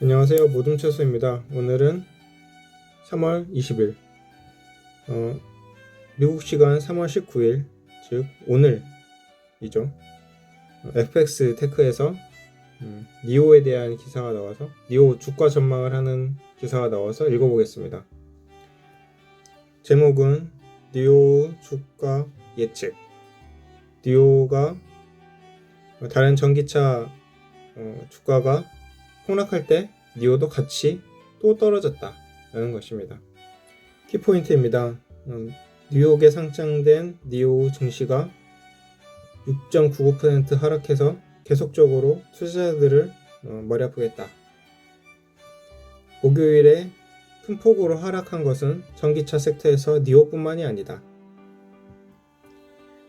안녕하세요. 모둠채소입니다. 오늘은 3월 20일. 어, 미국 시간 3월 19일 즉 오늘이죠. 어, FX 테크에서 음, 니오에 대한 기사가 나와서 니오 주가 전망을 하는 기사가 나와서 읽어보겠습니다. 제목은 니오 주가 예측. 니오가 다른 전기차 어, 주가가 폭락할 때 니오도 같이 또 떨어졌다 라는 것입니다. 키포인트입니다. 음, 뉴욕에 상장된 니오 증시가 6.99% 하락해서 계속적으로 투자자들을 어, 머리 아프게 했다. 목요일에 큰 폭으로 하락한 것은 전기차 섹터에서 니오뿐만이 아니다.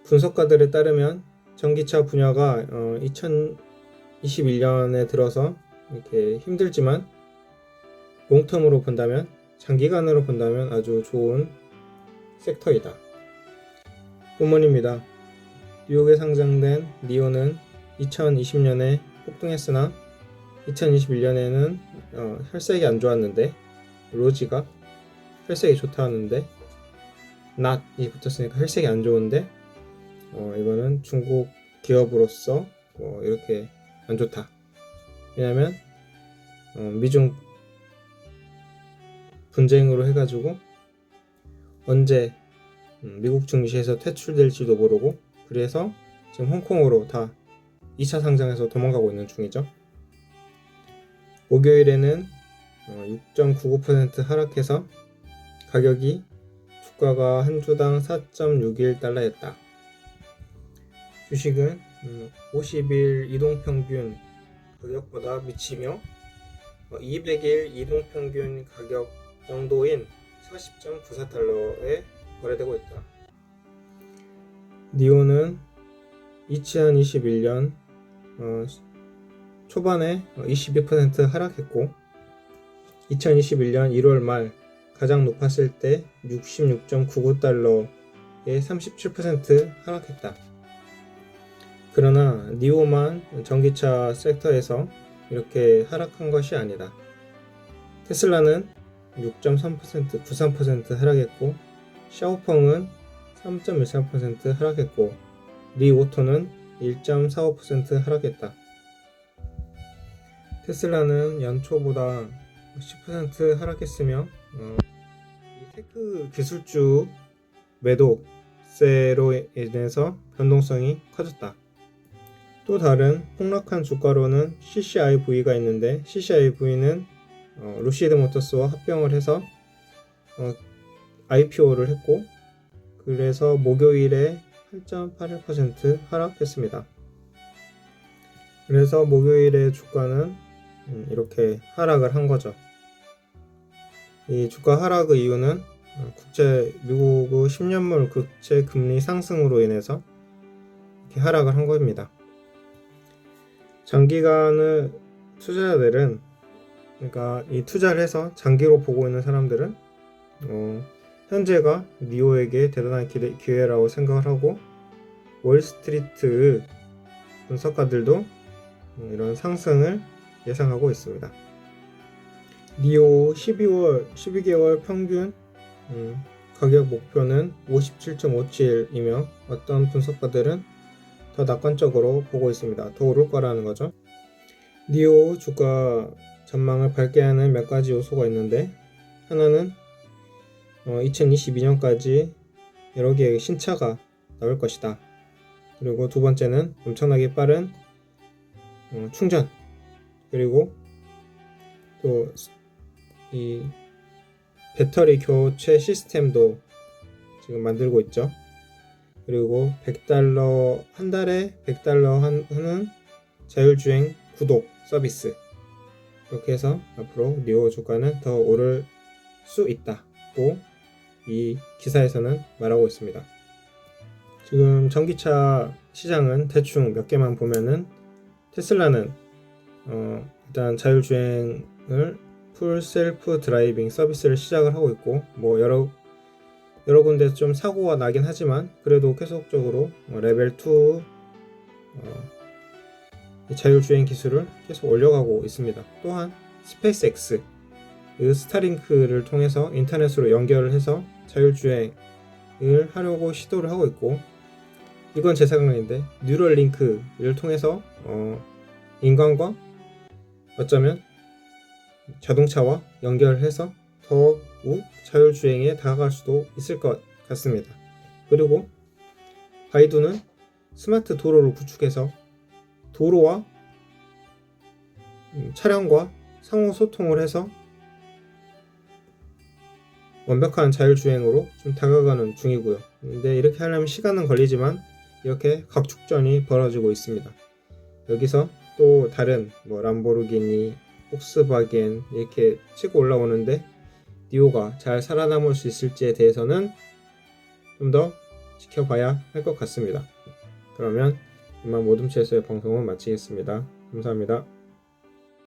분석가들에 따르면 전기차 분야가 어, 2021년에 들어서 이렇게 힘들지만 롱텀으로 본다면 장기간으로 본다면 아주 좋은 섹터이다. 본문입니다. 뉴욕에 상장된 니오는 2020년에 폭등했으나 2021년에는 어, 혈색이 안 좋았는데 로지가 혈색이 좋다 하는데 not이 붙었으니까 혈색이 안 좋은데 어, 이거는 중국 기업으로서 뭐 이렇게 안 좋다. 왜냐면 어, 미중 분쟁으로 해가지고 언제 음, 미국 증시에서 퇴출될지도 모르고 그래서 지금 홍콩으로 다 2차 상장해서 도망가고 있는 중이죠. 목요일에는 어, 6.99% 하락해서 가격이 주가가 한 주당 4.61달러였다. 주식은 음, 50일 이동평균 가격보다 미치며 200일 이동평균 가격 정도인 40.94달러에 거래되고 있다. 니오는 2021년 어, 초반에 22% 하락했고 2021년 1월 말 가장 높았을 때 66.99달러에 37% 하락했다. 그러나 니오만 전기차 섹터에서 이렇게 하락한 것이 아니다. 테슬라는 6.3% 93% 하락했고 샤오펑은 3.13% 하락했고 리오토는 1.45% 하락했다. 테슬라는 연초보다 10% 하락했으며 어, 이 테크 기술주 매도세로 인해서 변동성이 커졌다. 또 다른 폭락한 주가로는 CCIV가 있는데 CCIV는 어, 루시드 모터스와 합병을 해서 어, IPO를 했고 그래서 목요일에 8.81% 하락했습니다. 그래서 목요일의 주가는 음, 이렇게 하락을 한 거죠. 이 주가 하락의 이유는 어, 국제 미국의 10년물 국채 금리 상승으로 인해서 이렇게 하락을 한 겁니다. 장기간의 투자자들은 그러니까 이 투자를 해서 장기로 보고 있는 사람들은 어, 현재가 니오에게 대단한 기대, 기회라고 생각을 하고 월스트리트 분석가들도 이런 상승을 예상하고 있습니다. 니오 12월 12개월 평균 음, 가격 목표는 57.57이며 어떤 분석가들은 더 낙관적으로 보고 있습니다. 더 오를 거라는 거죠. 니오 주가 전망을 밝게 하는 몇 가지 요소가 있는데 하나는 어, 2022년까지 여러 개의 신차가 나올 것이다. 그리고 두 번째는 엄청나게 빠른 어, 충전 그리고 또 이 배터리 교체 시스템도 지금 만들고 있죠. 그리고 100달러 한 달에 100달러 하는 자율주행 구독 서비스 이렇게 해서 앞으로 리오 주가는 더 오를 수 있다고 이 기사에서는 말하고 있습니다. 지금 전기차 시장은 대충 몇 개만 보면은 테슬라는 어 일단 자율주행을 풀 셀프 드라이빙 서비스를 시작을 하고 있고 뭐 여러 여러 군데 좀 사고가 나긴 하지만 그래도 계속적으로 어, 레벨 2 어, 자율주행 기술을 계속 올려가고 있습니다. 또한 스페이스X 그 스타링크를 통해서 인터넷으로 연결을 해서 자율주행을 하려고 시도를 하고 있고 이건 제 생각인데 뉴럴링크를 통해서 어, 인간과 어쩌면 자동차와 연결해서 더욱 자율주행에 다가갈 수도 있을 것 같습니다. 그리고 바이두는 스마트 도로를 구축해서 도로와 음, 차량과 상호 소통을 해서 완벽한 자율주행으로 좀 다가가는 중이고요. 근데 이렇게 하려면 시간은 걸리지만 이렇게 각축전이 벌어지고 있습니다. 여기서 또 다른 뭐 람보르기니, 폭스바겐 이렇게 치고 올라오는데 니오가 잘 살아남을 수 있을지에 대해서는 좀 더 지켜봐야 할 것 같습니다. 그러면 이만 모둠체스의 방송은 마치겠습니다. 감사합니다.